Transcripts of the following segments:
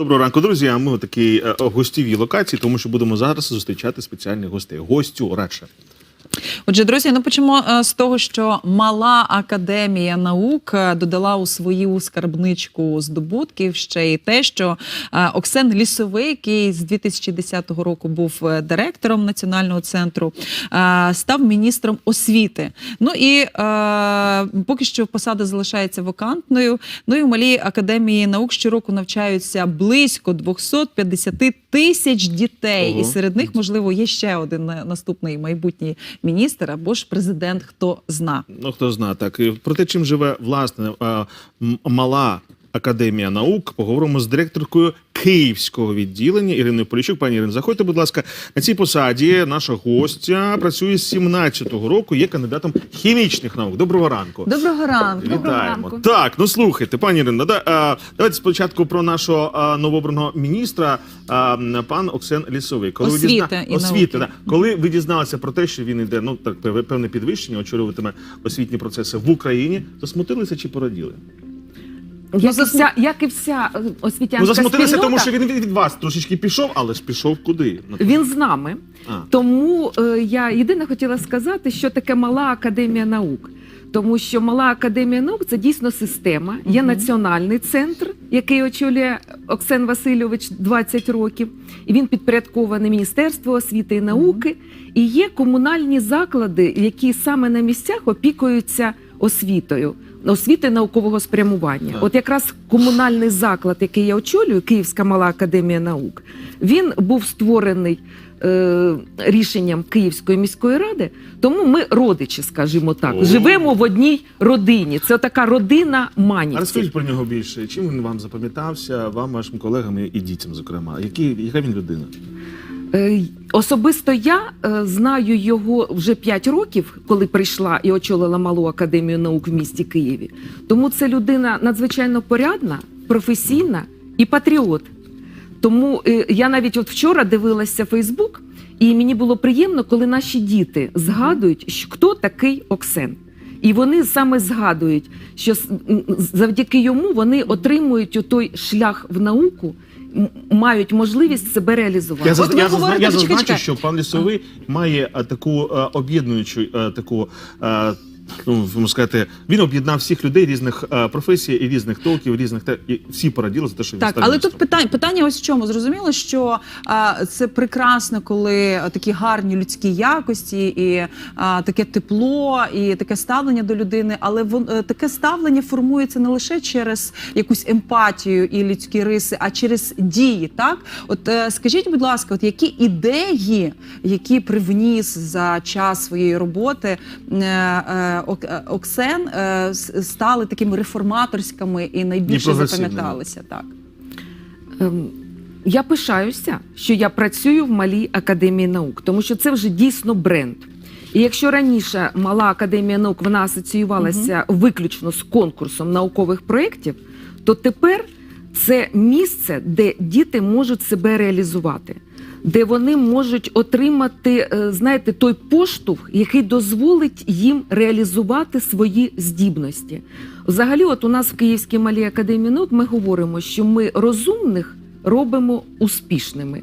Доброго ранку, друзі. А Ми у такій е, гостєвій локації, тому що будемо зараз зустрічати спеціальних гостей. Гостю радше. Отже, друзі, ну почнемо е, з того, що мала академія наук е, додала у свою скарбничку здобутків ще й те, що е, Оксен Лісовий, який з 2010 року був директором національного центру, став міністром освіти. Ну і поки що посада залишається вакантною. Ну і в малій академії наук щороку навчаються близько 250 тисяч дітей, Ого. і серед них, можливо, є ще один е, наступний майбутній міністр або ж президент, хто зна. Ну хто зна так про те, чим живе власне е, мала академія наук, поговоримо з директоркою Київського відділення Іриною Поліщук. Пані Ірин, заходьте, будь ласка, на цій посаді. Наша гостя працює з 17-го року. Є кандидатом хімічних наук. Доброго ранку. Доброго ранку. Вітаємо. Так, ну слухайте, пані Ірино, да, а, давайте спочатку про нашого а, новообраного міністра, а, пан Оксен Лісовий. Освіти і освіти, науки. да. коли ви дізналися про те, що він іде, ну так пев- певне підвищення, очолюватиме освітні процеси в Україні, засмутилися чи пораділи? Як, і вся, як і вся е, освітянська Ну засмутилися, спільнота, тому що він від вас трошечки пішов, але ж пішов куди? На- він з нами. А. Тому е, я єдине хотіла сказати, що таке мала академія наук. Тому що мала академія наук це дійсно система. Є національний центр, який очолює Оксен Васильович 20 років, і він підпорядкований Міністерству освіти і науки. І є комунальні заклади, які саме на місцях опікуються освітою. Освіти наукового спрямування. От якраз комунальний заклад, який я очолюю, Київська мала академія наук, він був створений е, рішенням Київської міської ради. Тому ми родичі, скажімо так, О. живемо в одній родині. Це така родина А манівців. розкажіть про нього більше. Чим він вам запам'ятався, вам, вашим колегам і- і дітям, зокрема? Які, яка він людина? Е, Особисто я е, знаю його вже 5 років, коли прийшла і очолила малу академію наук в місті Києві. Тому це людина надзвичайно порядна, професійна і патріот. Тому е, я навіть от вчора дивилася Фейсбук, і мені було приємно, коли наші діти згадують, хто такий Оксен. І вони саме згадують, що завдяки йому вони отримують той шлях в науку, мають можливість себе реалізувати. Я. От я, говорите, я чекай, зазначу, чекай. що пан Лісовий має а, таку а, об'єднуючу а, таку. е, Ну, можна сказати, він об'єднав всіх людей різних е, професій і різних толків, різних те, і всі пораділи за те, що він Так, став але міністром. тут питання, питання ось в чому. Зрозуміло, що а, це прекрасно, коли такі гарні людські якості, і а, таке тепло, і таке ставлення до людини. Але вон, е, таке ставлення формується не лише через якусь емпатію і людські риси, а через дії. Так, от е, скажіть, будь ласка, от які ідеї, які привніс за час своєї роботи е, е, е, Оксен, е, стали такими реформаторськими і найбільше запам'яталися так. Ем, Я пишаюся, що я працюю в малій академії наук, тому що це вже дійсно бренд. І якщо раніше мала академія наук вона асоціювалася виключно з конкурсом наукових проєктів, то тепер це місце, де діти можуть себе реалізувати, де вони можуть отримати, е, знаєте, той поштовх, який дозволить їм реалізувати свої здібності. Взагалі, от у нас в Київській малій академії наук ми говоримо, що ми розумних робимо успішними.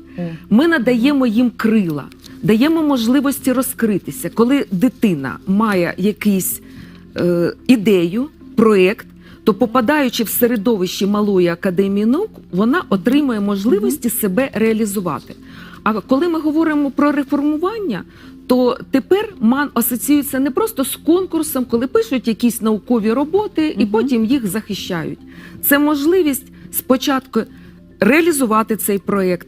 Ми надаємо їм крила, даємо можливості розкритися. Коли дитина має якийсь е, ідею, проєкт, то попадаючи в середовище малої академії наук, вона отримує можливості себе реалізувати. А коли ми говоримо про реформування, то тепер МАН асоціюється не просто з конкурсом, коли пишуть якісь наукові роботи і потім їх захищають. Це можливість спочатку реалізувати цей проєкт,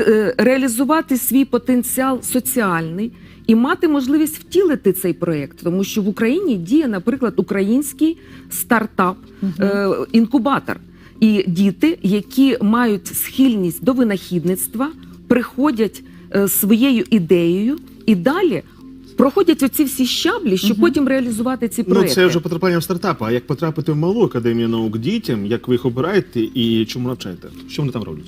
е, реалізувати свій потенціал соціальний і мати можливість втілити цей проєкт, тому що в Україні діє, наприклад, український стартап е, інкубатор. І діти, які мають схильність до винахідництва, приходять е, своєю ідеєю і далі проходять оці всі щаблі, щоб Мгм. потім реалізувати ці Ну, це вже потрапляння в стартапи. А як потрапити в малу академію наук дітям, як ви їх обираєте і чому навчаєте? Що вони там роблять?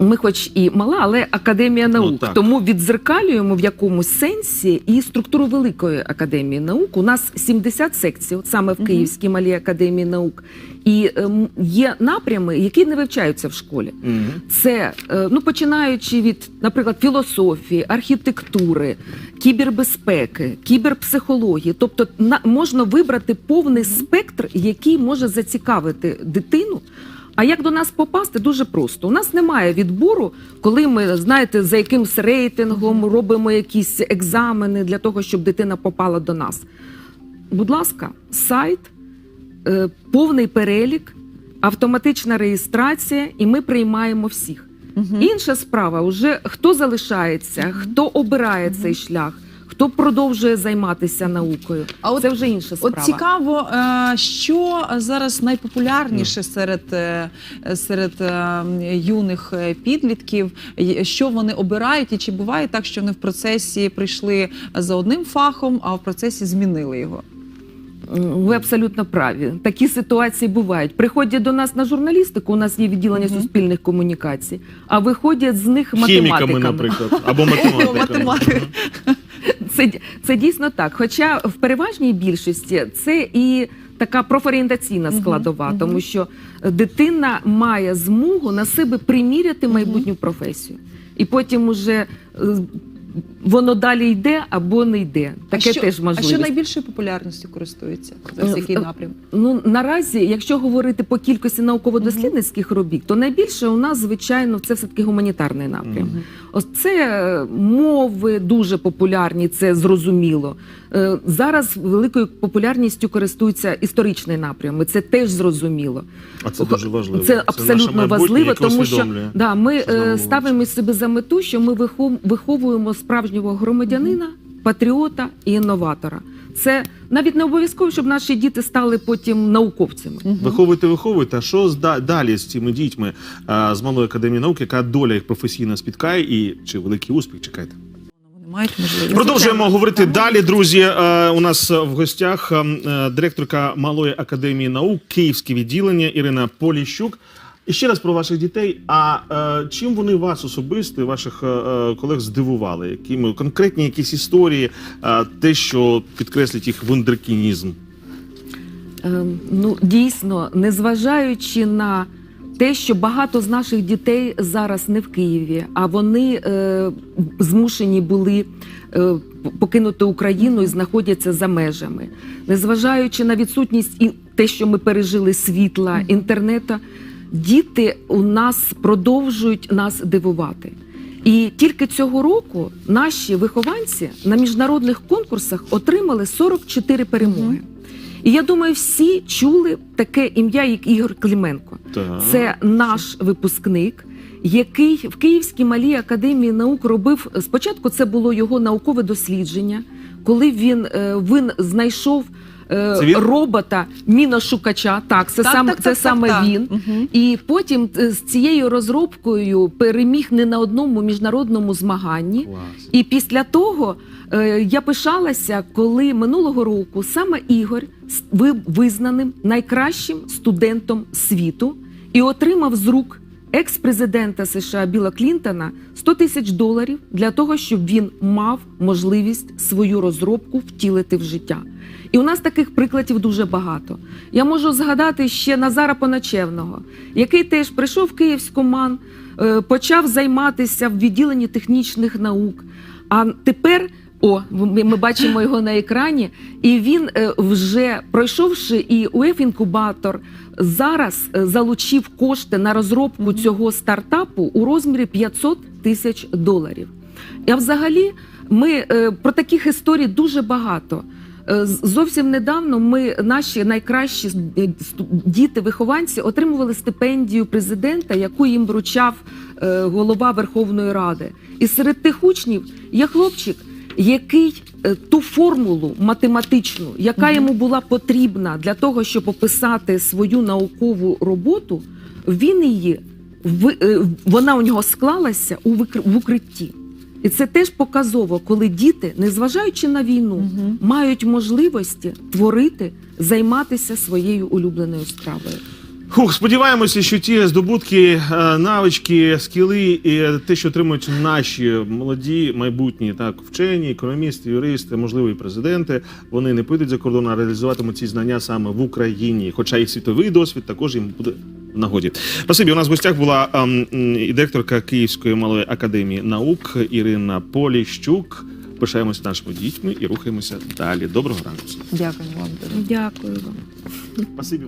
Ми, хоч і мала, але академія Ну, наук, так. тому віддзеркалюємо в якомусь сенсі і структуру великої академії наук. У нас 70 секцій, от саме в. Київській малій академії наук, і ем, є напрями, які не вивчаються в школі. Мгм. Це е, ну починаючи від, наприклад, філософії, архітектури, кібербезпеки, кіберпсихології. Тобто на, можна вибрати повний спектр, який може зацікавити дитину. А як до нас попасти? Дуже просто. У нас немає відбору, коли ми знаєте, за якимсь рейтингом робимо якісь екзамени для того, щоб дитина попала до нас. Будь ласка, сайт, е, повний перелік, автоматична реєстрація, і ми приймаємо всіх. Інша справа, вже хто залишається, хто обирає цей шлях, хто продовжує займатися наукою. А от- це вже інша справа. От цікаво, е, що зараз найпопулярніше серед, е, серед е, юних підлітків, що вони обирають, і чи буває так, що вони в процесі прийшли за одним фахом, а в процесі змінили його? Ви абсолютно праві. Такі ситуації бувають. Приходять до нас на журналістику, у нас є відділення Мгм. суспільних комунікацій, а виходять з них Хіміками, математиками. наприклад, або математиками. Це, це дійсно так. Хоча в переважній більшості це і така профорієнтаційна складова, тому що дитина має змогу на себе приміряти майбутню професію. І потім уже е, воно далі йде або не йде. Таке а що, теж а що найбільшою популярністю користується? Зараз Е, який е, напрям? Ну наразі, якщо говорити по кількості науково-дослідницьких робіт, то найбільше у нас, звичайно, це все таки гуманітарний напрям. Мгм. Ось це е, мови дуже популярні, це зрозуміло. Е, Зараз великою популярністю користуються історичний напрями. Це теж зрозуміло. А це дуже важливо. Це абсолютно майбутнє, важливо, тому що да, ми що е, ставимо себе за мету, що ми вихов- виховуємо справжнього громадянина, патріота і інноватора. Це навіть не обов'язково, щоб наші діти стали потім науковцями. Виховуйте, виховуйте. А що зда- далі з цими дітьми а, з малої академії наук, яка доля їх професійно спіткає, і чи великий успіх чекайте? Вони мають можливість. Продовжуємо говорити далі, друзі. Е, У нас в гостях е, е, директорка Малої академії наук, Київське відділення Ірина Поліщук. І ще раз про ваших дітей. А е, чим вони вас особисто і ваших е, е, колег здивували? Якими конкретні якісь історії, е, те, що підкреслить їх вундеркінізм? Ем, Ну дійсно, незважаючи на те, що багато з наших дітей зараз не в Києві, а вони е, змушені були е, покинути Україну і знаходяться за межами, незважаючи на відсутність і те, що ми пережили світла, інтернету, діти у нас продовжують нас дивувати. І тільки цього року наші вихованці на міжнародних конкурсах отримали 44 перемоги. І я думаю, всі чули таке ім'я, як Ігор Клименко. Так. Це наш випускник, який в Київській малій академії наук робив спочатку. Це було його наукове дослідження, коли він, е, він знайшов е, Це він? робота міношукача. Так, це Так, саме так, це так, саме так, так. він. Мгм. І потім е, з цією розробкою переміг не на одному міжнародному змаганні. Клас. І після того е, я пишалася, коли минулого року саме Ігор с- ви визнаним найкращим студентом світу і отримав з рук екс-президента США Біла Клінтона 100 тисяч доларів для того, щоб він мав можливість свою розробку втілити в життя. І у нас таких прикладів дуже багато. Я можу згадати ще Назара Поначевного, який теж прийшов в Київську МАН, е, почав займатися в відділенні технічних наук. А тепер, о, ми, бачимо його на екрані, і він е, вже пройшовши і УЕФ-інкубатор, зараз е, залучив кошти на розробку цього стартапу у розмірі 500 тисяч доларів. А взагалі, ми е, про таких історій дуже багато. Зовсім недавно ми, наші найкращі діти-вихованці, отримували стипендію президента, яку їм вручав голова Верховної Ради. І серед тих учнів є хлопчик, який е, ту формулу математичну, яка йому була потрібна для того, щоб описати свою наукову роботу, він її е, вона у нього склалася у в укритті. І це теж показово, коли діти, незважаючи на війну, мають можливості творити, займатися своєю улюбленою справою. Хух, сподіваємося, що ті здобутки, е, навички, скіли і те, що отримують наші молоді майбутні так вчені, економісти, юристи, можливо, і президенти, вони не підуть за кордон, а реалізуватимуть ці знання саме в Україні. Хоча і світовий досвід також їм буде в нагоді. Спасибі. У нас в гостях була ем, і директорка Київської малої академії наук Ірина Поліщук. Пишаємося нашими дітьми і рухаємося далі. Доброго ранку. Дякую вам. Дякую вам. Спасибі.